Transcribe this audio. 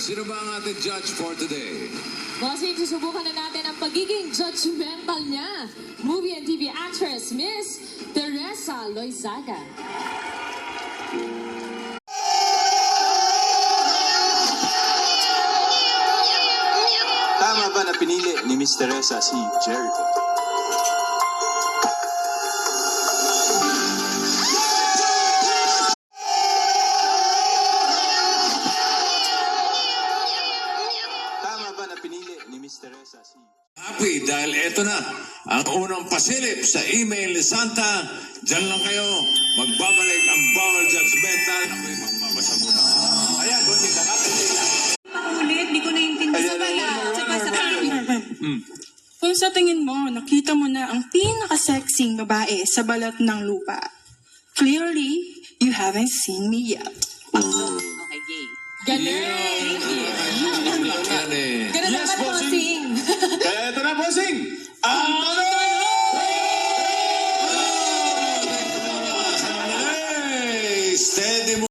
sino ba ang ating judge for today? Bossing, susubukan na natin ang pagiging judgmental niya. Movie and TV actress, Miss Teresa Loizaga. Tama ba na pinili ni Miss Teresa si Jericho? Teresa si Happy dahil eto na ang unang pasilip sa email ni Santa. Diyan lang kayo. Magbabalik ang bawal judgmental. Ako'y magpapasa muna. Ayan, buti nakatagila. Ulit, di ko naintindihan. Ayan, tsaka sa ayan, Kung sa tingin mo, nakita mo na ang pinaka-sexing babae sa balat ng lupa. Clearly, you haven't seen me yet. Galing! Yan eh. thing. Another